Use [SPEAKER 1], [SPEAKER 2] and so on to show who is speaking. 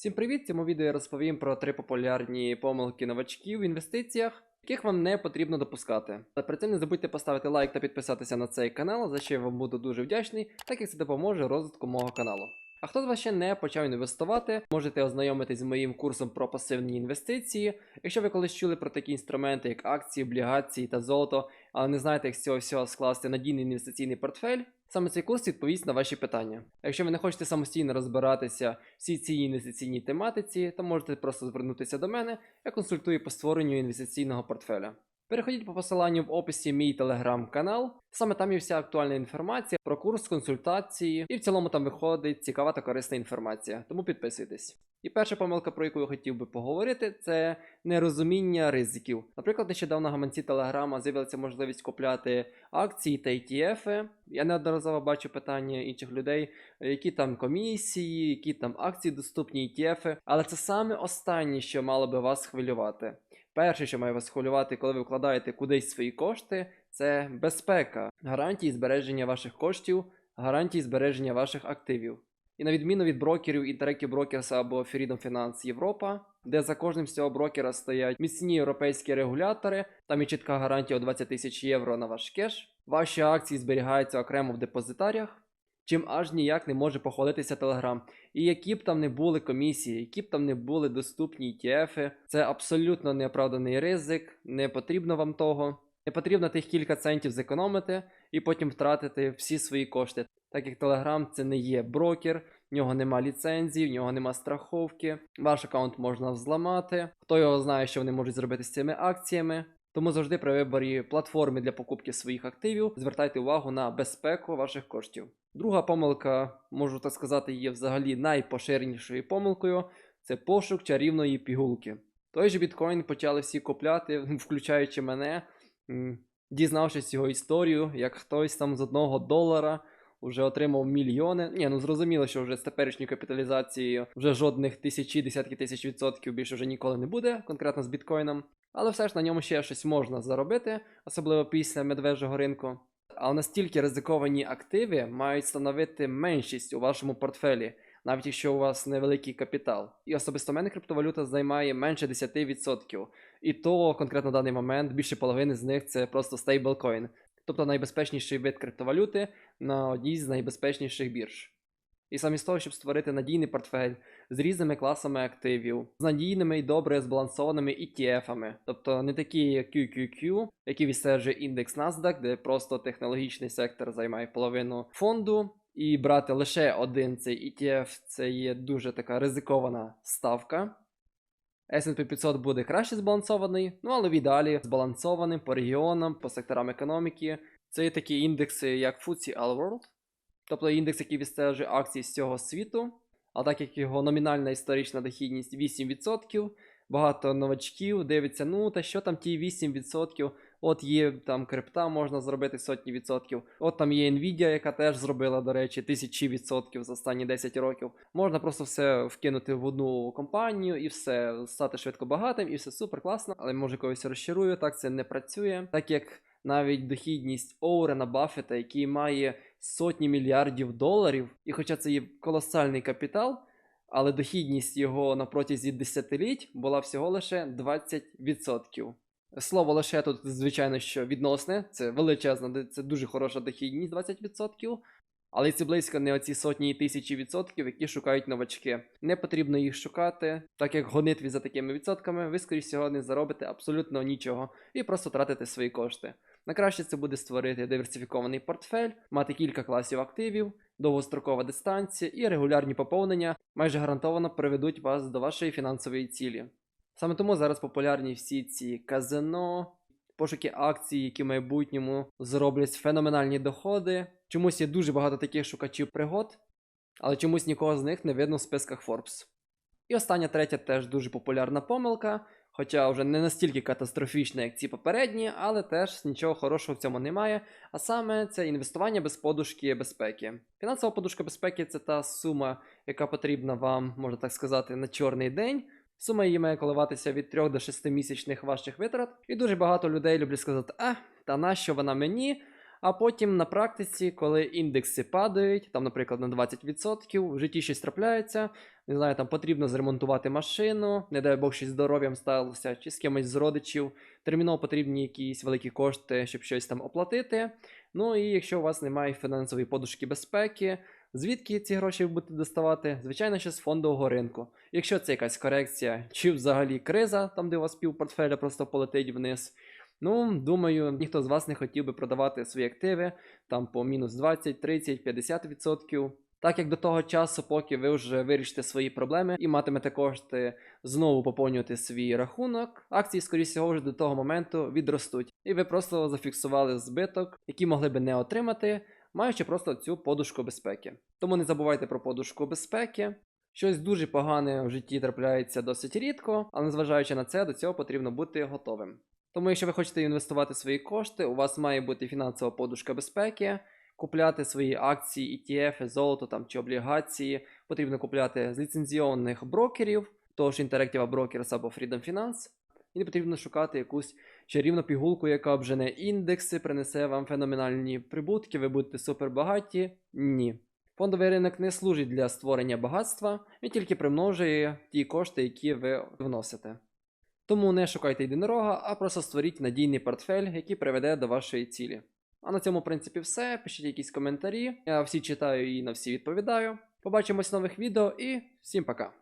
[SPEAKER 1] Всім привіт! В цьому відео я розповім про три популярні помилки новачків в інвестиціях, яких вам не потрібно допускати. Але при цим не забудьте поставити лайк та підписатися на цей канал, за що я вам буду дуже вдячний, так як це допоможе розвитку мого каналу. А хто з вас ще не почав інвестувати, можете ознайомитись з моїм курсом про пасивні інвестиції. Якщо ви колись чули про такі інструменти, як акції, облігації та золото, але не знаєте, як з цього всього скласти надійний інвестиційний портфель, саме цей курс відповість на ваші питання. А якщо ви не хочете самостійно розбиратися всій цій інвестиційній тематиці, то можете просто звернутися до мене, я консультую по створенню інвестиційного портфеля. Переходіть по посиланню в описі мій телеграм-канал. Саме там є вся актуальна інформація про курс, консультації, і в цілому там виходить цікава та корисна інформація. Тому підписуйтесь. І перша помилка, про яку я хотів би поговорити, це нерозуміння ризиків. Наприклад, нещодавно на гаманці Телеграма з'явилася можливість купляти акції та ETF. Я неодноразово бачу питання інших людей, які там комісії, які там акції доступні, ETF. Але це саме останнє, що мало би вас хвилювати. Перше, що має вас хвилювати, коли ви вкладаєте кудись свої кошти, це безпека, гарантії збереження ваших коштів, гарантії збереження ваших активів. І на відміну від брокерів Interactive Brokers або Freedom Finance Європа, де за кожним з цього брокера стоять міцні європейські регулятори, там є чітка гарантія у 20 тисяч євро на ваш кеш, ваші акції зберігаються окремо в депозитаріях, чим аж ніяк не може похвалитися Telegram. І які б там не були комісії, які б там не були доступні ETF, це абсолютно неоправданий ризик, не потрібно вам того. Не потрібно тих кілька центів зекономити і потім втратити всі свої кошти. Так як Telegram це не є брокер, в нього нема ліцензії, в нього нема страховки, ваш аккаунт можна взламати. Хто його знає, що вони можуть зробити з цими акціями. Тому завжди при виборі платформи для покупки своїх активів звертайте увагу на безпеку ваших коштів. Друга помилка, можу так сказати, є взагалі найпоширенішою помилкою це пошук чарівної пігулки. Той же біткоін почали всі купляти, включаючи мене, дізнавшись його історію, як хтось там з одного долара вже отримав мільйони. Ні, ну зрозуміло, що вже з теперішньою капіталізацією вже жодних тисячі, десятки тисяч відсотків більше вже ніколи не буде, конкретно з біткоїном. Але все ж на ньому ще щось можна заробити, особливо після медвежого ринку. Але настільки ризиковані активи мають становити меншість у вашому портфелі, навіть якщо у вас невеликий капітал. І особисто мене криптовалюта займає менше 10%. І то конкретно в даний момент більше половини з них це просто стейблкоін, тобто найбезпечніший вид криптовалюти на одній з найбезпечніших бірж. І замість того, щоб створити надійний портфель з різними класами активів, з надійними і добре збалансованими ETF-ами, тобто не такі як QQQ, які відстежує індекс NASDAQ, де просто технологічний сектор займає половину фонду, і брати лише один цей ETF це є дуже така ризикована ставка. S&P 500 буде краще збалансований, ну але в ідеалі збалансований по регіонам, по секторам економіки. Це є такі індекси, як FTSE All World, тобто індекс, який відстежує акції з цього світу, а так як його номінальна історична дохідність 8%, багато новачків дивиться, ну та що там ті 8%, от є там крипта, можна зробити сотні відсотків. От там є Nvidia, яка теж зробила, до речі, тисячі відсотків за останні 10 років. Можна просто все вкинути в одну компанію і все стати швидко багатим, і все супер класно, але може когось розчарую, так це не працює, так як навіть дохідність Оурена Баффета, який має сотні мільярдів доларів, і хоча це є колосальний капітал, але дохідність його на протязі десятиліть була всього лише 20%. Слово лише тут, звичайно, що відносне, це величезна, це дуже хороша дохідність 20%. Але це близько не оці сотні і тисячі відсотків, які шукають новачки. Не потрібно їх шукати, так як гонитві за такими відсотками, ви, скоріш всього, не заробите абсолютно нічого і просто тратите свої кошти. Найкраще це буде створити диверсифікований портфель, мати кілька класів активів, довгострокова дистанція і регулярні поповнення майже гарантовано приведуть вас до вашої фінансової цілі. Саме тому зараз популярні всі ці казино, пошуки акцій, які в майбутньому зроблять феноменальні доходи. Чомусь є дуже багато таких шукачів пригод, але чомусь нікого з них не видно в списках Forbes. І остання третя теж дуже популярна помилка, хоча вже не настільки катастрофічна, як ці попередні, але теж нічого хорошого в цьому немає. А саме це інвестування без подушки безпеки. Фінансова подушка безпеки це та сума, яка потрібна вам, можна так сказати, на чорний день. Сума її має коливатися від 3 до 6 місячних ваших витрат. І дуже багато людей люблять сказати, а, та нащо вона мені? А потім на практиці, коли індекси падають, там, наприклад, на 20%, в житті щось трапляється, не знаю, там потрібно зремонтувати машину, не дай Бог щось здоров'ям сталося, чи з кимось з родичів, терміново потрібні якісь великі кошти, щоб щось там оплатити. Ну і якщо у вас немає фінансової подушки безпеки, звідки ці гроші ви будете доставати? Звичайно, що з фондового ринку. Якщо це якась корекція, чи взагалі криза, там де у вас пів портфеля просто полетить вниз. Ну, думаю, ніхто з вас не хотів би продавати свої активи там по мінус 20, 30, 50%. Так як до того часу, поки ви вже вирішите свої проблеми і матимете кошти знову поповнювати свій рахунок, акції, скоріше вже до того моменту відростуть. І ви просто зафіксували збиток, який могли би не отримати, маючи просто цю подушку безпеки. Тому не забувайте про подушку безпеки. Щось дуже погане в житті трапляється досить рідко, але незважаючи на це, до цього потрібно бути готовим. Тому, якщо ви хочете інвестувати свої кошти, у вас має бути фінансова подушка безпеки, купляти свої акції, ETF, золото там чи облігації, потрібно купляти з ліцензійованих брокерів, того ж Interactive Brokers або Freedom Finance. І не потрібно шукати якусь чарівну пігулку, яка обжене індекси, принесе вам феноменальні прибутки, ви будете супербагаті. Ні. Фондовий ринок не служить для створення багатства, він тільки примножує ті кошти, які ви вносите. Тому не шукайте єдинорога, а просто створіть надійний портфель, який приведе до вашої цілі. А на цьому, в принципі, все. Пишіть якісь коментарі. Я всі читаю і на всі відповідаю. Побачимось в нових відео і всім пока!